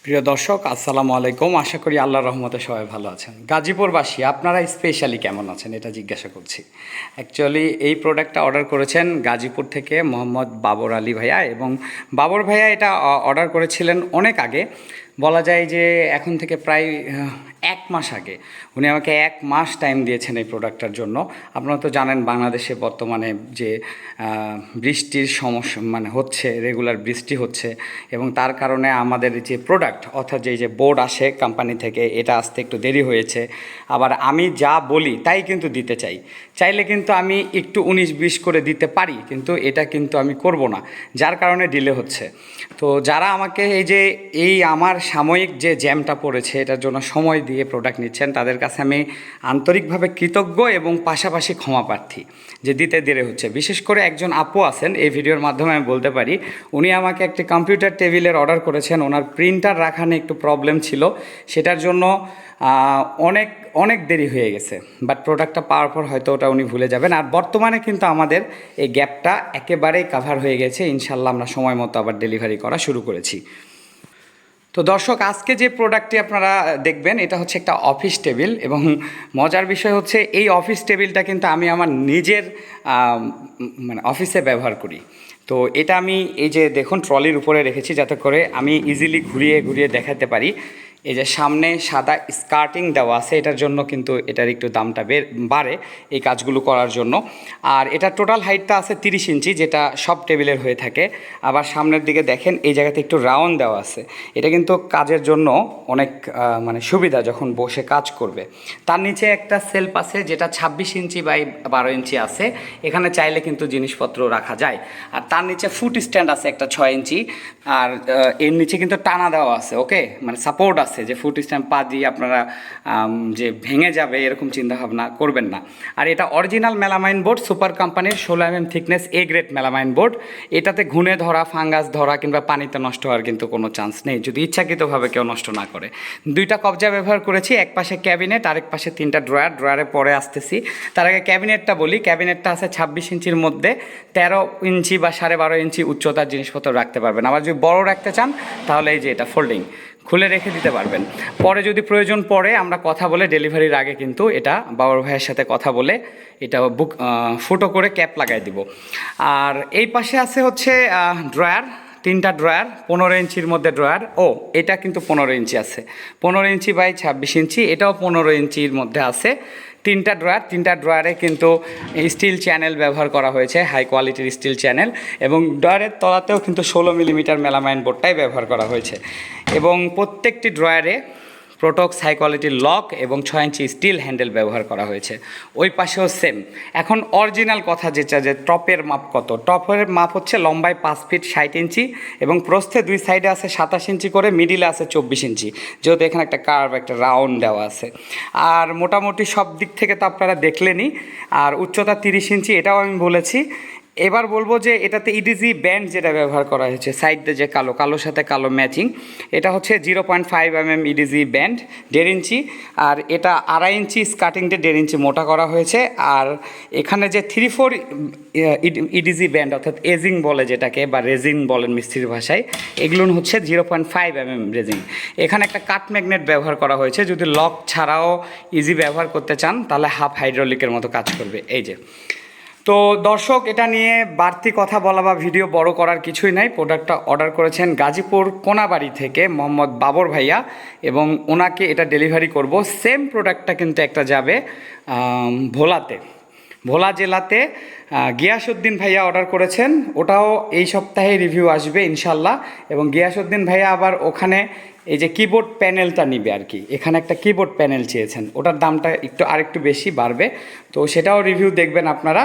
প্রিয় দর্শক, আসসালামু আলাইকুম। আশা করি আল্লাহর রহমতে সবাই ভালো আছেন। গাজীপুরবাসী, আপনারা স্পেশালি কেমন আছেন? এটা জিজ্ঞাসা করছি। অ্যাকচুয়ালি এই প্রোডাক্টটা অর্ডার করেছেন গাজীপুর থেকে মোহাম্মদ বাবর আলী ভাইয়া এবং বাবর ভাইয়া এটা অর্ডার করেছিলেন অনেক আগে। বলা যায় যে এখন থেকে প্রায় এক মাস আগে। উনি আমাকে এক মাস টাইম দিয়েছেন এই প্রোডাক্টটার জন্য। আপনারা তো জানেন বাংলাদেশে বর্তমানে যে বৃষ্টির সমস্যা মানে হচ্ছে রেগুলার বৃষ্টি হচ্ছে এবং তার কারণে আমাদের যে প্রোডাক্ট অর্থাৎ যে যে বোর্ড আসে কোম্পানি থেকে, এটা আসতে একটু দেরি হয়েছে। আবার আমি যা বলি তাই কিন্তু দিতে চাই। চাইলে কিন্তু আমি একটু উনিশ বিশ করে দিতে পারি, কিন্তু এটা কিন্তু আমি করব না। যার কারণে ডিলে হচ্ছে। তো যারা আমাকে এই যে, এই আমার সাময়িক যে জ্যামটা পড়েছে, এটার জন্য সময় দিয়ে প্রোডাক্ট নিচ্ছেন, তাদের কাছে আমি আন্তরিকভাবে কৃতজ্ঞ এবং পাশাপাশি ক্ষমা প্রার্থী, যে দিতে দেরি হচ্ছে। বিশেষ করে একজন আপু আছেন, এই ভিডিওর মাধ্যমে আমি বলতে পারি, উনি আমাকে একটি কম্পিউটার টেবিলের অর্ডার করেছেন, ওনার প্রিন্টার রাখা নিয়ে একটু প্রবলেম ছিল, সেটার জন্য অনেক অনেক দেরি হয়ে গেছে বাট প্রোডাক্টটা পাওয়ার পর হয়তো ওটা উনি ভুলে যাবেন। আর বর্তমানে কিন্তু আমাদের এই গ্যাপটা একেবারেই কাভার হয়ে গেছে ইনশাল্লাহ আমরা সময় মতো আবার ডেলিভারি করা শুরু করেছি। তো দর্শক, আজকে যে প্রোডাক্টটি আপনারা দেখবেন, এটা হচ্ছে একটা অফিস টেবিল এবং মজার বিষয় হচ্ছে, এই অফিস টেবিলটা কিন্তু আমি আমার নিজের মানে অফিসে ব্যবহার করি। তো এটা আমি এই যে দেখুন ট্রলির উপরে রেখেছি যাতে করে আমি ইজিলি ঘুরিয়ে ঘুরিয়ে দেখাতে পারি। এই যে সামনে সাদা স্কার্টিং দেওয়া আছে, এটার জন্য কিন্তু এটার একটু দামটা বাড়ে এই কাজগুলো করার জন্য। আর এটা টোটাল হাইটটা আছে তিরিশ ইঞ্চি, যেটা সব টেবিলের হয়ে থাকে। আবার সামনের দিকে দেখেন, এই জায়গাতে একটু রাউন্ড দেওয়া আছে। এটা কিন্তু কাজের জন্য অনেক মানে সুবিধা যখন বসে কাজ করবে। তার নিচে একটা সেলফ আছে, যেটা ছাব্বিশ ইঞ্চি বাই বারো ইঞ্চি আছে। এখানে চাইলে কিন্তু জিনিসপত্র রাখা যায়। আর তার নিচে ফুট স্ট্যান্ড আছে একটা ছয় ইঞ্চি। আর এর নিচে কিন্তু টানা দেওয়া আছে, ওকে? মানে সাপোর্ট আছে। যে ফুট স্ট্যাম্প পা দিয়ে আপনারা যে ভেঙে যাবে এরকম চিন্তাভাবনা করবেন না। আর এটা অরিজিনাল মেলামাইন বোর্ড সুপার কোম্পানির ষোলো M M thickness A grade melamine board এটাতে ঘুণে ধরা ফাঙ্গাস ধরা কিংবা পানিতে নষ্ট হওয়ার কিন্তু কোনো চান্স নেই, যদি ইচ্ছাকৃতভাবে কেউ নষ্ট না করে। দুইটা কবজা ব্যবহার করেছি, এক পাশে ক্যাবিনেট আরেক পাশে তিনটা ড্রয়ার ড্রয়ারে পরে আসতেছি। তার আগে ক্যাবিনেটটা বলি ক্যাবিনেটটা আছে ছাব্বিশ ইঞ্চির মধ্যে। তেরো ইঞ্চি বা সাড়ে বারো ইঞ্চি উচ্চতার জিনিসপত্র রাখতে পারবেন। আবার যদি বড় রাখতে চান, তাহলে এই যে এটা ফোল্ডিং খুলে রেখে দিতে পারবেন। পরে যদি প্রয়োজন পড়ে, আমরা কথা বলে ডেলিভারির আগে কিন্তু এটা বাবার ভাইয়ের সাথে কথা বলে এটা বুক ফুটো করে ক্যাপ লাগাই দিব। আর এই পাশে আছে হচ্ছে ড্রয়ার তিনটা ড্রয়ার, পনেরো ইঞ্চির মধ্যে ড্রয়ার। ও, এটা কিন্তু পনেরো ইঞ্চি আছে। পনেরো ইঞ্চি বাই ছাব্বিশ ইঞ্চি, এটাও পনেরো ইঞ্চির মধ্যে আছে। তিনটা ড্রয়ার, তিনটা ড্রয়ারে কিন্তু স্টিল চ্যানেল ব্যবহার করা হয়েছে, হাই কোয়ালিটির স্টিল চ্যানেল। এবং ড্রয়ারের তলাতেও কিন্তু ষোলো মিলিমিটার মেলামাইন বোর্ডটাই ব্যবহার করা হয়েছে। এবং প্রত্যেকটি ড্রয়ারে প্রোটক্স হাই কোয়ালিটির লক এবং ছয় ইঞ্চি স্টিল হ্যান্ডেল ব্যবহার করা হয়েছে। ওই পাশেও সেম এখন অরিজিনাল কথা যেটা যে টপের মাপ কত? টপের মাপ হচ্ছে লম্বায় পাঁচ ফিট ষাট ইঞ্চি এবং প্রস্থে দুই সাইডে আছে সাতাশ ইঞ্চি করে মিডিলে আছে চব্বিশ ইঞ্চি যেহেতু এখানে একটা কার্ভ একটা রাউন্ড দেওয়া আছে। আর মোটামুটি সব দিক থেকে তো আপনারা দেখলেনই। আর উচ্চতা তিরিশ ইঞ্চি এটাও আমি বলেছি। এবার বলব যে এটাতে ইডিজি ব্যান্ড যেটা ব্যবহার করা হয়েছে সাইডে যে কালো, কালোর সাথে কালো ম্যাচিং এটা হচ্ছে zero point five M M edge band দেড় ইঞ্চি, আর এটা আড়াই ইঞ্চি স্কার্টিংটা দেড় ইঞ্চি মোটা করা হয়েছে, আর এখানে যে থ্রি ফোর ইডিজি ব্যান্ড অর্থাৎ এজিং বলে যেটাকে, বা রেজিং বলেন মিস্ত্রির ভাষায়, এগুলো হচ্ছে zero point five M M raising এখানে একটা কাট ম্যাগনেট ব্যবহার করা হয়েছে, যদি লক ছাড়াও ইজি ব্যবহার করতে চান, তাহলে হাফ হাইড্রোলিকের মতো কাজ করবে, এই যে। তো দর্শক, এটা নিয়ে বাড়তি কথা বলা বা ভিডিও বড় করার কিছুই নাই। প্রোডাক্টটা অর্ডার করেছেন গাজীপুর কোনাবাড়ি থেকে মোহাম্মদ বাবর ভাইয়া এবং ওনাকে এটা ডেলিভারি করব। সেম প্রোডাক্টটা কিন্তু একটা যাবে ভোলাতে। ভোলা জেলাতে গিয়াসুদ্দিন ভাইয়া অর্ডার করেছেন। ওটাও এই সপ্তাহে রিভিউ আসবে ইনশাল্লাহ এবং গিয়াসউদ্দিন ভাইয়া আবার ওখানে এই যে কিবোর্ড প্যানেলটা নিবে আর কি। এখানে একটা কিবোর্ড প্যানেল চেয়েছেন। ওটার দামটা একটু আরেকটু বেশি বাড়বে। তো সেটাও রিভিউ দেখবেন আপনারা।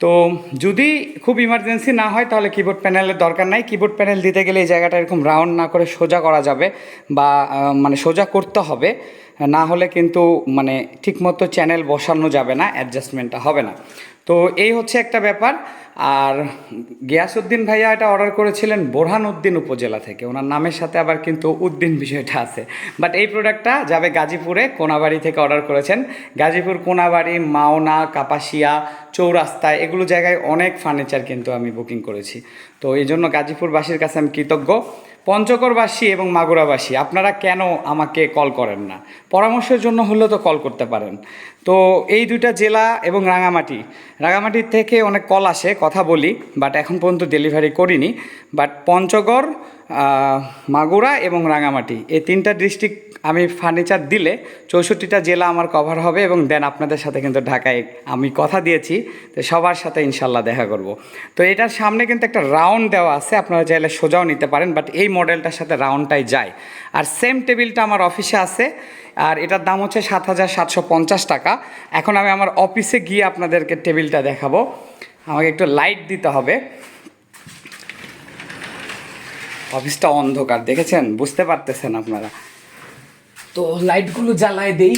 তো যদি খুব ইমার্জেন্সি না হয়, তাহলে কিবোর্ড প্যানেলের দরকার নাই। কিবোর্ড প্যানেল দিতে গেলে এই জায়গাটা এরকম রাউন্ড না করে সোজা করা যাবে বা মানে সোজা করতে হবে। না হলে কিন্তু মানে ঠিকমতো চ্যানেল বসানো যাবে না অ্যাডজাস্টমেন্টটা হবে না। তো এই হচ্ছে একটা ব্যাপার। আর গিয়াসউদ্দিন ভাইয়া এটা অর্ডার করেছিলেন বোরহান উদ্দিন উপজেলা থেকে। ওনার নামের সাথে আবার কিন্তু উদ্দিন বিষয়টা আছে। বাট এই প্রোডাক্টটা যাবে গাজীপুরে, কোনাবাড়ি থেকে অর্ডার করেছেন। গাজীপুর, কোনাবাড়ি, মাওনা, কাপাসিয়া চৌরাস্তায়, এগুলো জায়গায় অনেক ফার্নিচার কিন্তু আমি বুকিং করেছি। তো এই জন্য গাজীপুরবাসীর কাছে আমি কৃতজ্ঞ। পঞ্চগড়বাসী এবং মাগুরাবাসী, আপনারা কেন আমাকে কল করেন না? পরামর্শের জন্য হলেও তো কল করতে পারেন। তো এই দুইটা জেলা এবং রাঙামাটি রাঙামাটির থেকে অনেক কল আসে, কথা বলি বাট এখন পর্যন্ত ডেলিভারি করিনি। বাট পঞ্চগড় মাগুরা এবং রাঙামাটি। এই তিনটা ডিস্ট্রিক্ট আমি ফার্নিচার দিলে চৌষট্টিটা জেলা আমার কভার হবে এবং দেন আপনাদের সাথে কিন্তু ঢাকায় আমি কথা দিয়েছি। তো সবার সাথে ইনশাল্লাহ দেখা করব। তো এটার সামনে কিন্তু একটা রাউন্ড দেওয়া আছে, আপনারা চাইলে সোজাও নিতে পারেন বাট এই মডেলটার সাথে রাউন্ডটাই যায়। আর সেম টেবিলটা আমার অফিসে আছে, আর এটার দাম হচ্ছে সাত হাজার সাতশো পঞ্চাশ টাকা। এখন আমি আমার অফিসে গিয়ে আপনাদেরকে টেবিলটা দেখাবো। আমাকে একটু লাইট দিতে হবে। অফিসটা অন্ধকার, দেখেছেন? বুঝতে পারতেছেন আপনারা। তো লাইটগুলো জ্বালায় দেই।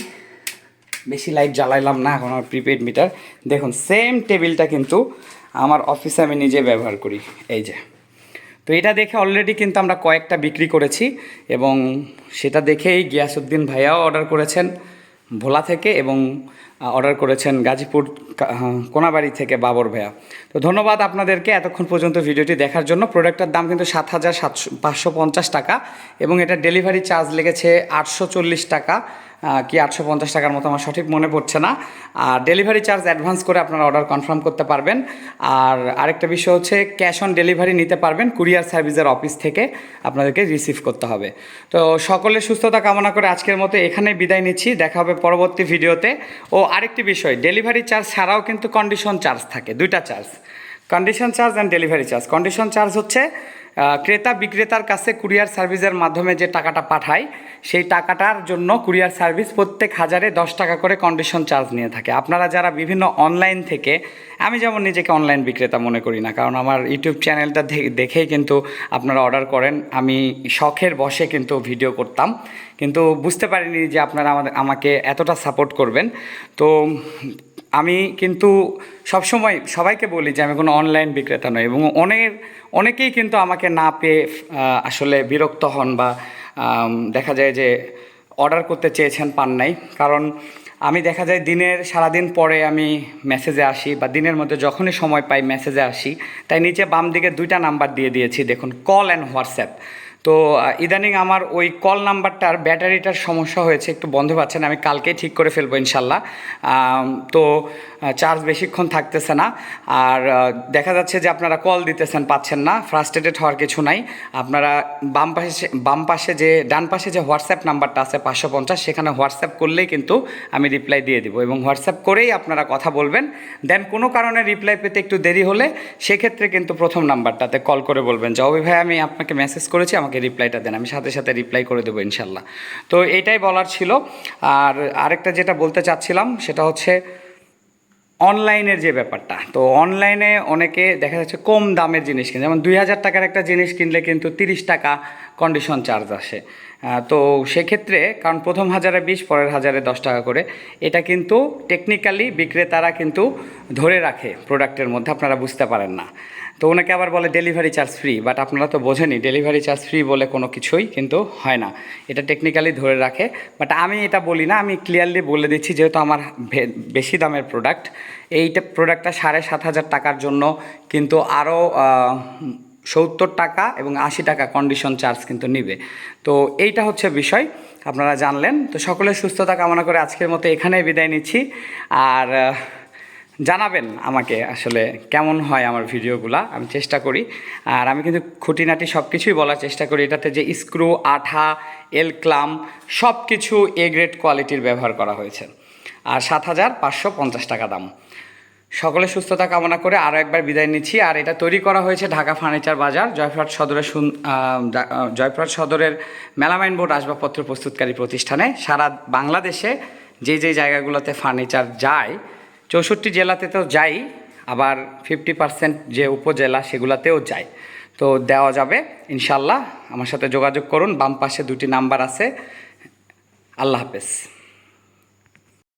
বেশি লাইট জ্বালাইলাম না, এখন আমার প্রিপেড মিটার দেখুন সেম টেবিলটা কিন্তু আমার অফিসে আমি নিজে ব্যবহার করি। এই যে। তো এটা দেখে অলরেডি কিন্তু আমরা কয়েকটা বিক্রি করেছি এবং সেটা দেখেই গিয়াসুদ্দিন ভাইয়াও অর্ডার করেছেন। ভোলা থেকে এবং অর্ডার করেছেন গাজীপুর কোনাবাড়ি থেকে বাবর ভাইয়া। তো ধন্যবাদ আপনাদেরকে এতক্ষণ পর্যন্ত ভিডিওটি দেখার জন্য। প্রোডাক্টটার দাম কিন্তু সাত হাজার সাতশো, পাঁচশো পঞ্চাশ টাকা এবং এটা ডেলিভারি চার্জ লেগেছে আটশো চল্লিশ টাকা। কি আটশো পঞ্চাশ টাকার মতো আমার সঠিক মনে পড়ছে না। আর ডেলিভারি চার্জ অ্যাডভান্স করে আপনারা অর্ডার কনফার্ম করতে পারবেন। আর আরেকটা বিষয় হচ্ছে ক্যাশ অন ডেলিভারি নিতে পারবেন কুরিয়ার সার্ভিসের অফিস থেকে আপনাদেরকে রিসিভ করতে হবে। তো সকলের সুস্থতা কামনা করে আজকের মতো এখানেই বিদায় নিচ্ছি। দেখা হবে পরবর্তী ভিডিওতে। ও আরেকটি বিষয় ডেলিভারি চার্জ ছাড়াও কিন্তু কন্ডিশন চার্জ থাকে, দুইটা charge condition charge and delivery charge condition charge হচ্ছে ক্রেতা বিক্রেতার কাছে কুরিয়ার সার্ভিসের মাধ্যমে যে টাকাটা পাঠায়, সেই টাকাটার জন্য কুরিয়ার সার্ভিস প্রত্যেক হাজারে দশ টাকা করে কন্ডিশন চার্জ নিয়ে থাকে। আপনারা যারা বিভিন্ন অনলাইন থেকে, আমি যেমন নিজেকে অনলাইন বিক্রেতা মনে করি না, কারণ আমার ইউটিউব চ্যানেলটা দেখেই কিন্তু আপনারা অর্ডার করেন। আমি শখের বসে কিন্তু ভিডিও করতাম, কিন্তু বুঝতে পারিনি যে আপনারা আমাদের আমাকে এতটা সাপোর্ট করবেন। তো আমি কিন্তু সবসময় সবাইকে বলি যে আমি কোনো অনলাইন বিক্রেতা নই এবং অনেক, অনেকেই কিন্তু আমাকে না পেয়ে আসলে বিরক্ত হন বা দেখা যায় যে অর্ডার করতে চেয়েছেন, পান নাই। কারণ আমি দেখা যায় দিনের, সারাদিন পরে আমি মেসেজে আসি বা দিনের মধ্যে যখনই সময় পাই মেসেজে আসি, তাই নিচে বাম দিকে দুইটা নাম্বার দিয়ে দিয়েছি, দেখুন কল অ্যান্ড হোয়াটসঅ্যাপ তো ইদানিং আমার ওই কল নাম্বারটার ব্যাটারিটার সমস্যা হয়েছে, একটু বন্ধ পাচ্ছেন আমি কালকেই ঠিক করে ফেলব ইনশাল্লাহ। তো চার্জ বেশিক্ষণ থাকতেছে না। আর দেখা যাচ্ছে যে আপনারা কল দিতেছেন, পাচ্ছেন না। ফ্রাস্ট্রেটেড হওয়ার কিছু নাই। আপনারা বাম পাশে বাম পাশে যে, ডান পাশে যে হোয়াটসঅ্যাপ নাম্বারটা আছে, পাঁচশো পঞ্চাশ, সেখানে হোয়াটসঅ্যাপ করলেই কিন্তু আমি রিপ্লাই দিয়ে দিব এবং হোয়াটসঅ্যাপ করেই আপনারা কথা বলবেন। দেন কোনো কারণে রিপ্লাই পেতে একটু দেরি হলে সেক্ষেত্রে কিন্তু প্রথম নাম্বারটাতে কল করে বলবেন অভি ভাই, আমি আপনাকে মেসেজ করেছি, আমাকে রিপ্লাইটা দেন। আমি সাথে সাথে রিপ্লাই করে দেবো ইনশাল্লাহ। তো এটাই বলার ছিল। আর আরেকটা যেটা বলতে চাচ্ছিলাম, সেটা হচ্ছে অনলাইনের যে ব্যাপারটা, তো অনলাইনে অনেকে দেখা যাচ্ছে কম দামের জিনিস কিনে। যেমন দুই হাজার টাকার একটা জিনিস কিনলে কিন্তু তিরিশ টাকা কন্ডিশন চার্জ আসে। তো সেক্ষেত্রে, কারণ প্রথম হাজারে বিশ, পরের হাজারে দশ টাকা করে, এটা কিন্তু টেকনিক্যালি বিক্রেতারা কিন্তু ধরে রাখে প্রোডাক্টের মধ্যে, আপনারা বুঝতে পারেন না। তো ওনাকে আবার বলে ডেলিভারি চার্জ ফ্রি বাট আপনারা তো বোঝেনি ডেলিভারি চার্জ ফ্রি বলে কোনো কিছুই কিন্তু হয় না। এটা টেকনিক্যালি ধরে রাখে বাট আমি এটা বলি না, আমি ক্লিয়ারলি বলে দিচ্ছি, যেহেতু আমার বেশি দামের প্রোডাক্ট এইটা প্রোডাক্টটা সাড়ে সাত হাজার টাকার জন্য কিন্তু আরও সত্তর টাকা এবং আশি টাকা কন্ডিশন চার্জ কিন্তু নিবে। তো এইটা হচ্ছে বিষয়, আপনারা জানলেন। তো সকলের সুস্থতা কামনা করে আজকের মতো এখানেই বিদায় নিচ্ছি। আর জানাবেন আমাকে আসলে কেমন হয় আমার ভিডিওগুলা, আমি চেষ্টা করি। আর আমি কিন্তু খুঁটিনাটি সব কিছুই বলার চেষ্টা করি। এটাতে যে স্ক্রু, আঠা এল ক্লাম সব কিছু এ গ্রেড কোয়ালিটির ব্যবহার করা হয়েছে। আর সাত হাজার পাঁচশো পঞ্চাশ টাকা দাম। সকলের সুস্থতা কামনা করে আরও একবার বিদায় নিচ্ছি। আর এটা তৈরি করা হয়েছে ঢাকা ফার্নিচার বাজার জয়ফ্রাট সদরের সুন জয়ফ্রাট সদরের মেলামাইন বোর্ড আসবাবপত্র প্রস্তুতকারী প্রতিষ্ঠানে সারা বাংলাদেশে যে যে জায়গাগুলোতে ফার্নিচার যায়, চৌষট্টি জেলাতে তো যাই, আবার ফিফটি পার্সেন্ট যে উপজেলা সেগুলাতেও যায় তো দেওয়া যাবে ইনশাল্লাহ আমার সাথে যোগাযোগ করুন, বাম পাশে দুটি নাম্বার আছে। আল্লাহ হাফেজ।